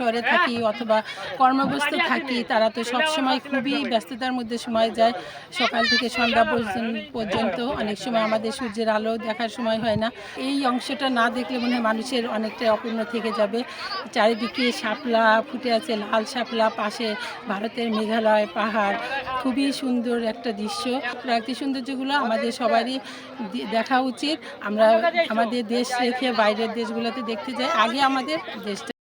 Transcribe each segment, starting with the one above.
শহরে থাকি অথবা কর্মব্যস্ত থাকি তারা তো সব সময় খুবই ব্যস্ততার মধ্যে সময় যায়। সকাল থেকে সন্ধ্যা পর্যন্ত- পর্যন্ত অনেক সময় আমাদের সূর্যের আলো দেখার সময় হয় না। এই অংশটা না দেখলে মনে হয় মানুষের অনেকটা অপূর্ণ থেকে যাবে। চারিদিকে শাপলা ফুটে আছে লাল শাপলা পাশে ভারতের মেঘালয় পাহাড়। খুবই সুন্দর একটা দৃশ্য। প্রাকৃতিক সৌন্দর্যগুলো আমাদের সবারই দেখা উচিত। আমরা আমাদের দেশ রেখে বাইরের দেশগুলোতে দেখতে যাই। আগে আমাদের দেশটা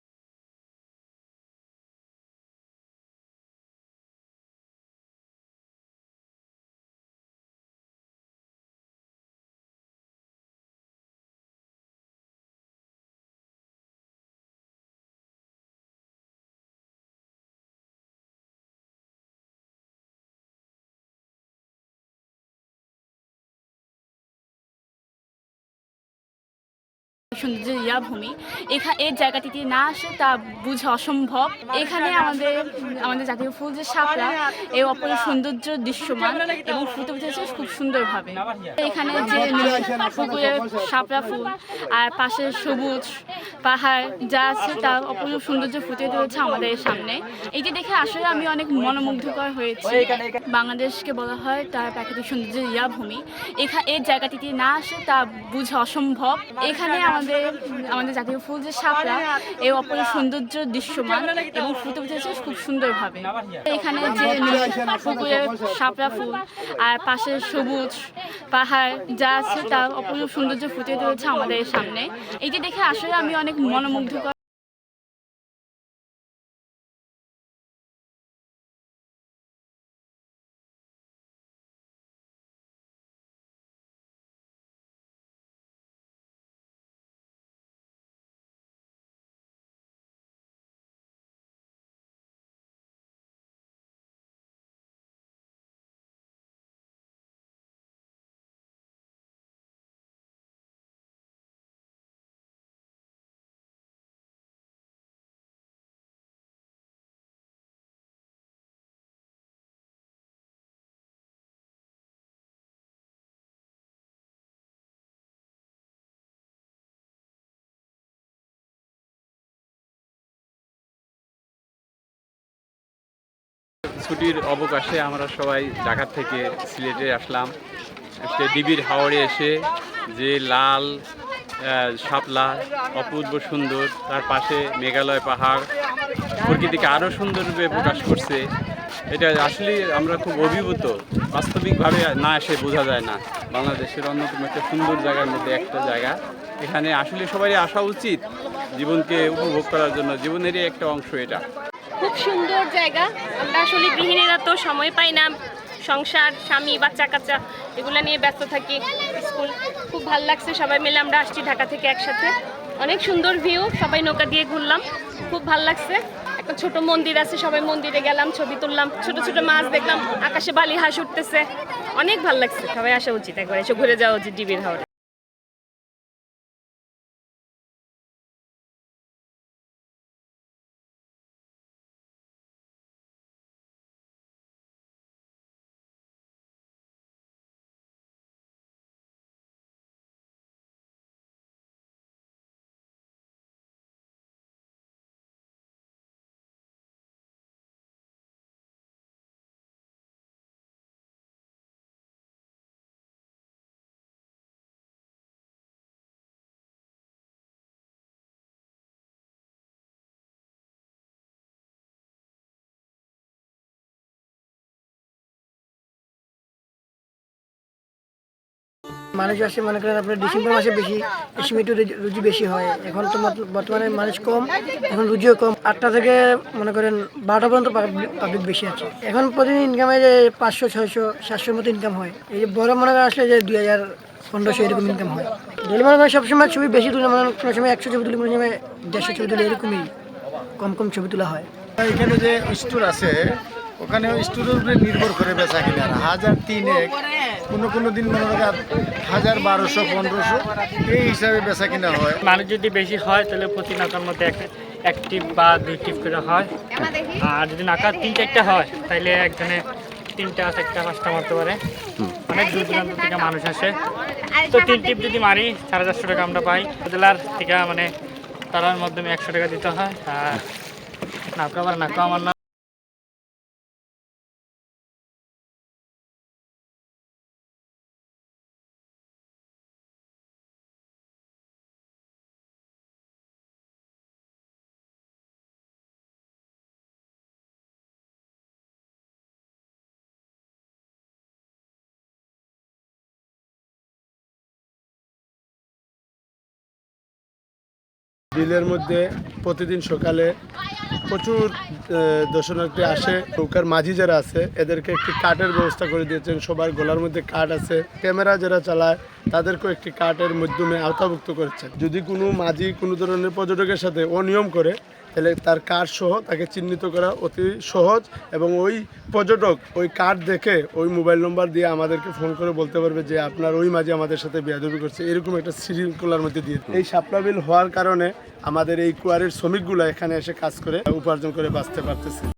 সৌন্দর্যের ইয়া ভূমি এখা এই জায়গাটিতে না আসে, তা বুঝা অসম্ভব। এখানে আমাদের আমাদের জাতীয় ফুল যে শাপলা এই অপর সৌন্দর্য দৃশ্যমান এবং ফুটে উঠেছে খুব সুন্দরভাবে। এখানে যে পুকুরে শাপলা ফুল, আর পাশে সবুজ পাহাড় যা আছে, তা অপূর্ব সৌন্দর্য ফুটে তুলেছে আমাদের সামনে। এটি দেখে আসলে আমি অনেক মনোমুগ্ধকর হয়েছি। বাংলাদেশকে বলা হয় তার প্রাকৃতিক সৌন্দর্যের ইয়া ভূমি এখা এই জায়গাটিতে না আসে, তা বুঝা অসম্ভব। এখানে আমাদের আমাদের জাতীয় ফুল যে শাপলা এই অপর সৌন্দর্য দৃশ্যমান এবং ফুটে উঠেছে খুব সুন্দরভাবে। এখানে যে পুকুরে শাপলা ফুল, আর পাশে সবুজ পাহাড় যা আছে, তার অপরূপ সৌন্দর্য ফুটে তুলেছে আমাদের সামনে। এটি দেখে আসলে আমি অনেক মনোমুগ্ধকর ছুটির অবকাশে আমরা সবাই ঢাকা থেকে সিলেটে আসলাম। সে ডিবির হাওড়ে এসে যে লাল শাপলা, অপূর্ব সুন্দর, তার পাশে মেঘালয় পাহাড়, প্রকৃতিকে আরও সুন্দররূপে প্রকাশ করছে। এটা আসলে আমরা খুব অভিভূত। বাস্তবিকভাবে না এসে বোঝা যায় না। বাংলাদেশের অন্যতম একটা সুন্দর জায়গার মধ্যে একটা জায়গা। এখানে আসলে সবারই আসা উচিত। জীবনকে উপভোগ করার জন্য। জীবনেরই একটা অংশ এটা। খুব সুন্দর জায়গা। আমরা আসলে গৃহিণীরা তো সময় পাই না। সংসার, স্বামী, বাচ্চা, কাচ্চা, এগুলো নিয়ে ব্যস্ত থাকি স্কুল। খুব ভালো লাগছে। সবাই মিলে আমরা আসছি ঢাকা থেকে একসাথে। অনেক সুন্দর ভিউ। সবাই নৌকা দিয়ে ঘুরলাম। খুব ভালো লাগছে। একটা ছোট মন্দির আছে। সবাই মন্দিরে গেলাম, ছবি তুললাম। ছোট ছোট মাছ দেখলাম। আকাশে বালি হাঁস উঠতেছে। অনেক ভালো লাগছে। সবাই আসা উচিত একবার। এসে ঘুরে যাওয়া উচিত ডিবির হাওড়ে মানুষ আসে, মনে করেন আপনার ডিসেম্বর মাসে বেশি রুজি- রুজি বেশি হয়। এখন তো বর্তমানে মানুষ কম, এখন রুজিও কম। আটটা থেকে, মনে করেন, বারোটা পর্যন্ত পাবলিক বেশি আছে। এখন প্রতিদিন ইনকামে যে পাঁচশো, ছয়শো, সাতশোর মতো ইনকাম হয়। এই যে বড় মনে করেন আসলে যে দুই হাজার পনেরোশো এরকম ইনকাম হয়। ডেলি মনে করেন সবসময় ছবি বেশি তুলে মানে কোনো সময় একশো ছবি তুলি, কোনো সময় দেড়শো ছবি তুলে, এরকমই কম কম ছবি তোলা হয়। এখানে যে স্টোর আছে ওখানে স্টোরের উপরে নির্ভর করে বেচা কিনা হাজার তিনেক, কোনো কোনো দিন মনে করেন হাজার বারোশো, পনেরোশো, এই হিসাবে বেচা কিনা হয়। মানুষ যদি বেশি হয়, তাহলে প্রতি নাকার মধ্যে এক এক টিপ বা দুই টিপ করে হয়। আর যদি নাকার তিন চারটা হয়, তাহলে একজনে তিনটা, চারটা, পাঁচটা মারতে পারে। অনেক দূর দূরান্ত থেকে মানুষ আসে। তো তিন টিপ যদি মারি, সাড়ে চারশো টাকা আমরা পাই। জেলার থেকে মানে তারার মাধ্যমে একশো টাকা দিতে হয়। আর নাকা আবার নাকা আমার বিলের মধ্যে প্রতিদিন সকালে প্রচুর দর্শনার্থী আসে। নৌকার মাঝি যারা আছে, এদেরকে একটি কাঠের ব্যবস্থা করে দিয়েছেন। সবার গলার মধ্যে কাঠ আছে। ক্যামেরা যারা চালায়, তাদেরকেও একটি কাঠের মাধ্যমে আওতাভুক্ত করেছেন। যদি কোনো মাঝি কোনো ধরনের পর্যটকের সাথে অনিয়ম করে তাহলে তার কার্ড সহ তাকে চিহ্নিত করা অতি সহজ এবং ওই পর্যটক ওই কার্ড দেখে ওই মোবাইল নম্বর দিয়ে আমাদেরকে ফোন করে বলতে পারবে যে আপনার ওই মাঝে আমাদের সাথে বেয়াদবি করছে। এরকম একটা শৃঙ্খলার মধ্যে দিয়ে এই শাপলা বিল হওয়ার কারণে আমাদের এই কুয়ারের শ্রমিকগুলো এখানে এসে কাজ করে, উপার্জন করে বাঁচতে পারতেছে।